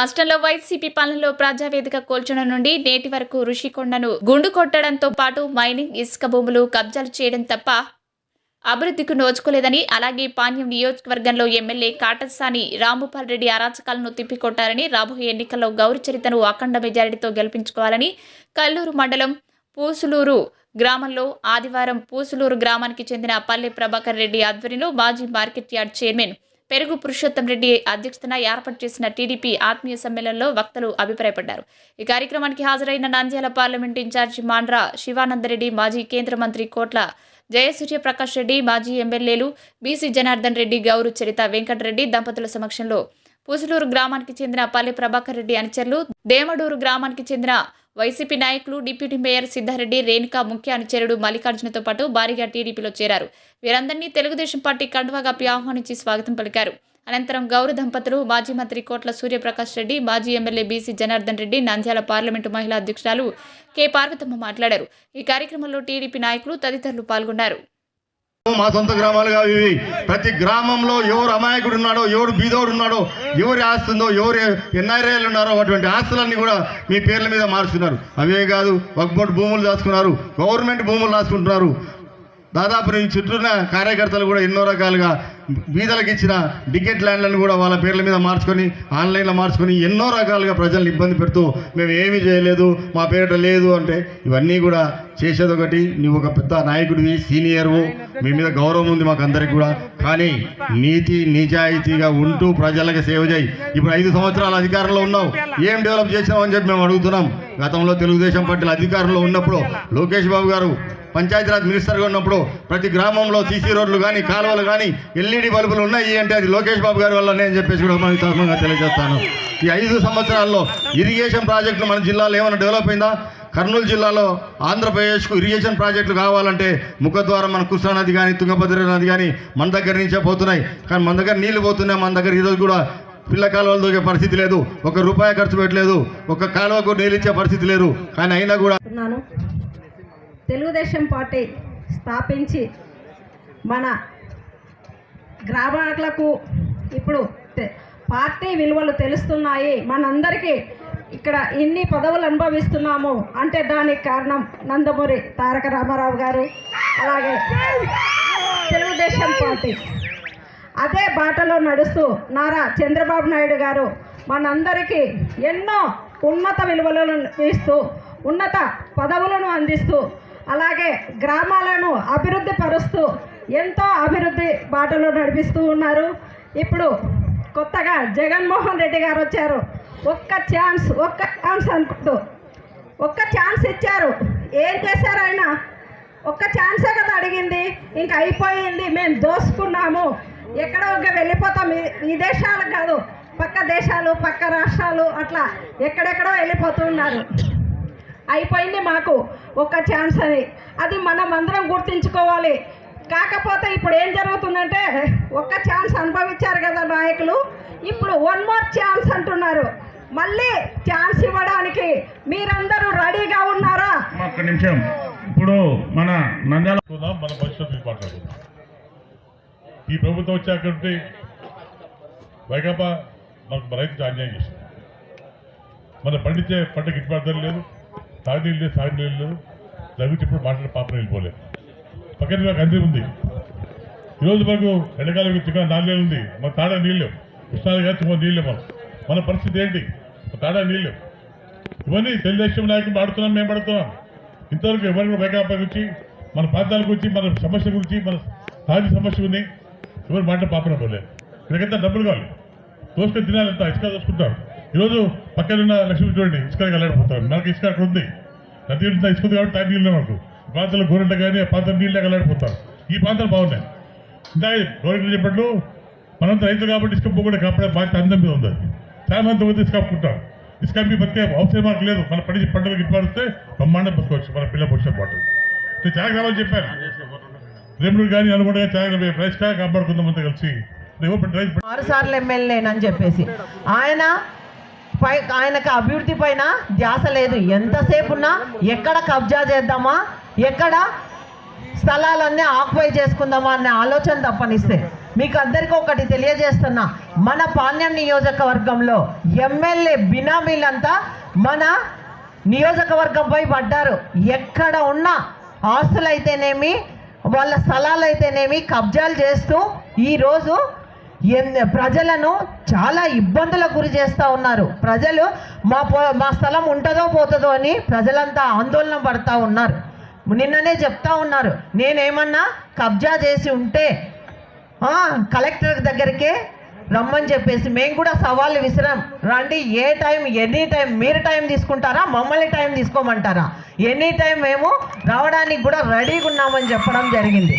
రాష్ట్రంలో వైసీపీ పాలనలో ప్రజావేదిక కోల్చడం నుండి నేటి వరకు ఋషికొండను గుండు కొట్టడంతో పాటు మైనింగ్ ఇసుక భూములు కబ్జాలు చేయడం తప్ప అభివృద్ధికి నోచుకోలేదని అలాగే పాణ్యం నియోజకవర్గంలో ఎమ్మెల్యే కాటసాని రాంభూపాల్ రెడ్డి అరాచకాలను తిప్పికొట్టారని రాబోయే ఎన్నికల్లో గౌరి చరితను అఖండ మెజారిటీతో గెలిపించుకోవాలని కల్లూరు మండలం పూసులూరు గ్రామంలో ఆదివారం పూసులూరు గ్రామానికి చెందిన పల్లె ప్రభాకర్ రెడ్డి ఆధ్వర్యంలో మాజీ మార్కెట్ యార్డ్ చైర్మన్ పెరుగు పురుషోత్తం రెడ్డి అధ్యక్షతన ఏర్పాటు చేసిన టీడీపీ ఆత్మీయ సమ్మేళనంలో వక్తలు అభిప్రాయపడ్డారు. ఈ కార్యక్రమానికి హాజరైన నంద్యాల పార్లమెంట్ ఇన్ఛార్జి మాండ్రా శివానందరెడ్డి మాజీ కేంద్ర మంత్రి కోట్ల జయసూర్య ప్రకాష్ రెడ్డి మాజీ ఎమ్మెల్యేలు బీసీ జనార్దన్ రెడ్డి గౌరు చరిత వెంకటరెడ్డి దంపతుల సమక్షంలో పూసులూరు గ్రామానికి చెందిన పల్లె ప్రభాకర్ రెడ్డి అనుచరులు దేమడూరు గ్రామానికి చెందిన వైసీపీ నాయకులు డిప్యూటీ మేయర్ సిద్ధారెడ్డి రేణుకా ముఖ్య అనుచరుడు మల్లికార్జునతో పాటు భారీగా టీడీపీలో చేరారు. వీరందరినీ తెలుగుదేశం పార్టీ కండువా ఆహ్వానించి స్వాగతం పలికారు. అనంతరం గౌరవ దంపతులు మాజీ మంత్రి కోట్ల సూర్యప్రకాష్ రెడ్డి మాజీ MLA BC Janardhan Reddy Nandyal parliament మహిళా అధ్యక్షురాలు కె. పార్వతమ్మ మాట్లాడారు. ఈ కార్యక్రమంలో టీడీపీ నాయకులు తదితరులు పాల్గొన్నారు. మా సొంత గ్రామాలుగా ఇవి. ప్రతి గ్రామంలో ఎవరు అమాయకుడు ఉన్నాడో ఎవరు బీదోడు ఉన్నాడో ఎవరి ఆస్తి ఉందో ఎవరు ఎన్ఆర్ఐలు ఉన్నారో అటువంటి ఆస్తులన్నీ కూడా మీ పేర్ల మీద మారుస్తున్నారు అవే కాదు వక్బోర్డు భూములు దాచుకున్నారు గవర్నమెంట్ భూములు దాచుకుంటున్నారు. దాదాపు ఈ చుట్టూన్న కార్యకర్తలు కూడా ఎన్నో రకాలుగా బీదలకు ఇచ్చిన టికెట్ ల్యాండ్లను కూడా వాళ్ళ పేర్ల మీద మార్చుకొని ఆన్లైన్లో మార్చుకొని ఎన్నో రకాలుగా ప్రజల్ని ఇబ్బంది పెడుతూ మేము ఏమీ చేయలేదు మా పేరిట లేదు అంటే ఇవన్నీ కూడా చేసేది ఒకటి నువ్వు ఒక పెద్ద నాయకుడివి సీనియర్వు మీ మీద గౌరవం ఉంది మాకు అందరికి కూడా. కానీ నీతి నిజాయితీగా ఉంటూ ప్రజలకు సేవ చేయి. ఇప్పుడు ఐదు సంవత్సరాల అధికారంలో ఉన్నావు. ఏం డెవలప్ చేసినావు అని చెప్పి మేము అడుగుతున్నాం. గతంలో తెలుగుదేశం పార్టీలు అధికారంలో ఉన్నప్పుడు లోకేష్ బాబు గారు పంచాయతీరాజ్ మినిస్టర్గా ఉన్నప్పుడు ప్రతి గ్రామంలో సీసీ రోడ్లు కానీ కాలువలు కానీ ఎల్ఈడి బల్బులు ఉన్నాయి. అంటే అది లోకేష్ బాబు గారి వల్లనే అని చెప్పేసి కూడా మనకి తరఫున తెలియజేస్తాను. ఈ ఐదు సంవత్సరాల్లో ఇరిగేషన్ ప్రాజెక్టులు మన జిల్లాలో ఏమైనా డెవలప్ అయిందా? కర్నూలు జిల్లాలో ఆంధ్రప్రదేశ్కు ఇరిగేషన్ ప్రాజెక్టులు కావాలంటే ముఖద్వారం మన కృష్ణా నది కానీ తుంగభద్ర నది కానీ మన దగ్గర నుంచే పోతున్నాయి. కానీ మన దగ్గర నీళ్ళు పోతున్నాయి. మన దగ్గర ఈరోజు కూడా పిల్ల కాలువలు దూకే పరిస్థితి లేదు. ఒక రూపాయి ఖర్చు పెట్టలేదు. ఒక కాలువకు నీళ్ళు ఇచ్చే పరిస్థితి లేదు. కానీ అయినా కూడా తెలుగుదేశం పార్టీ స్థాపించి మన గ్రామాలకు ఇప్పుడు పార్టీ విలువలు తెలుస్తున్నాయి. మనందరికీ ఇక్కడ ఇన్ని పదవులు అనుభవిస్తున్నాము అంటే దానికి కారణం నందమూరి తారక రామారావు గారు. అలాగే తెలుగుదేశం పార్టీ. అదే బాటలో నడుస్తూ నారా చంద్రబాబు నాయుడు గారు మనందరికీ ఎన్నో ఉన్నత విలువలను ఇస్తూ ఉన్నత పదవులను అందిస్తూ అలాగే గ్రామాలను అభివృద్ధి పరుస్తూ ఎంతో అభివృద్ధి బాటలో నడిపిస్తూ ఉన్నారు. ఇప్పుడు కొత్తగా జగన్మోహన్ రెడ్డి గారు వచ్చారు. ఒక్క ఛాన్స్ ఒక్క ఛాన్స్ అనుకుంటూ ఒక్క ఛాన్స్ ఇచ్చారు. ఏం చేశారు ఆయన? ఒక్క ఛాన్సే కదా అడిగింది. ఇంకా అయిపోయింది. మేము దోసుకున్నాము. ఎక్కడో ఒక వెళ్ళిపోతాం. ఈ- కాదు పక్క దేశాలు పక్క రాష్ట్రాలు అట్లా ఎక్కడెక్కడో వెళ్ళిపోతూ ఉన్నారు. అయిపోయింది మాకు ఒక్క ఛాన్స్ అని. అది మనం అందరం గుర్తించుకోవాలి. కాకపోతే ఇప్పుడు ఏం జరుగుతుందంటే ఒక్క ఛాన్స్ అనుభవించారు కదా నాయకులు ఇప్పుడు వన్ మోర్ ఛాన్స్ అంటున్నారు. మళ్ళీ ఛాన్స్ ఇవ్వడానికి మీరందరూ రెడీగా ఉన్నారా? ఒక్క నిమిషం. ఇప్పుడు మన నంద్యాల మన భవిష్యత్తు మాట్లాడుకుందాం ఈ ప్రభుత్వం వచ్చాక వైకాపా మనకు రైతుకు అన్యాయం చేసింది మన పండించే పంట గిట్టుబాటు లేదు తాగునీళ్ళు లేదు సాగునీళ్ళు లేదు. దగ్గర ఇప్పుడు మాట్లాడే పాపం వెళ్ళిపోలేదు. పక్కన నాకు ఉంది. ఈరోజు మాకు ఎండకాలం చిన్న నాలుగు ఉంది. మన తాడా నీళ్ళు కృష్ణాలు కాదు నీళ్ళు మనం మన పరిస్థితి ఏంటి? తాడా నీళ్ళు ఇవన్నీ తెలుగుదేశం నాయకులు ఆడుతున్నాం మేము పడుతున్నాం ఇంతవరకు ఎవరు వైకాపా గురించి మన ప్రాంతాల గురించి మన సమస్య గురించి మన స్థానిక సమస్య ఉంది ఎవరు మాట పాపన పోలేదు. ఇక్కడికంతా డబ్బులు కావాలి. దోసుకొని తినాలంతా ఇసుక దోసుకుంటారు ఈరోజు పక్కన ఉన్న లక్ష్మీ చూడండి ఇసుక వెళ్ళకపోతారు మనకి ఇసుక అక్కడ ఉంది. నది ఇసుక కాబట్టి తాగి నీళ్ళు మనకు ప్రాంతంలో గోరెంట కానీ ఆ ప్రాంతం నీళ్ళు వెళ్ళాడిపోతారు ఈ ప్రాంతాలు బాగున్నాయి. ఇంకా గవర్నమెంట్ చెప్పట్లు మనంతా రైతులు కాబట్టి ఇసుక పోకుండా కాపాడే బాధ్యత అందం మీద ఉంది అది. చాలా మంది పోతే ఇసుక అప్పుకుంటారు ఇసుక అమ్మి బతికే అవసరం మాకు లేదు. మన పండించి పంటలు గిట్టుబాటు బ్రహ్మాండం బతుకోవచ్చు మన పిల్ల పొడిచిన పాటు నేను చాలా గ్రామాలు చెప్పాను. రేపు కానీ అనుకుంటే చాలా రైస్ కా కాపాడుకుందామంతా కలిసి. ఆరు సార్లు ఎమ్మెల్యేనని చెప్పేసి. ఆయన పై ఆయనకు అభివృద్ధి పైన ధ్యాస లేదు. ఎంతసేపు ఉన్నా ఎక్కడ కబ్జా చేద్దామా? ఎక్కడ? స్థలాలన్నీ ఆక్యుపై చేసుకుందామా అనే ఆలోచన తప్పనిస్తే. మీకు అందరికీ ఒకటి తెలియజేస్తున్నా. మన పాణ్యం నియోజకవర్గంలో ఎమ్మెల్యే బినామీలంతా మన నియోజకవర్గంపై పడ్డారు. ఎక్కడ ఉన్న ఆస్తులైతేనేమి వాళ్ళ స్థలాలైతేనేమి కబ్జాలు చేస్తూ ఈరోజు ఎన్- ప్రజలను చాలా ఇబ్బందులకు గురి చేస్తూ ఉన్నారు. ప్రజలు మా పో- మా స్థలం ఉంటుందో పోతుందో అని ప్రజలంతా ఆందోళన పడతా ఉన్నారు. నిన్ననే చెప్తా ఉన్నారు. నేనేమన్నా కబ్జా చేసి ఉంటే కలెక్టర్ దగ్గరికే రమ్మని చెప్పేసి మేము కూడా సవాళ్ళు విసిరాం. రండి ఏ టైం ఎనీ టైం మీరు టైం తీసుకుంటారా మమ్మల్ని టైం తీసుకోమంటారా? ఎనీ టైం మేము రావడానికి కూడా రెడీగా ఉన్నామని చెప్పడం జరిగింది.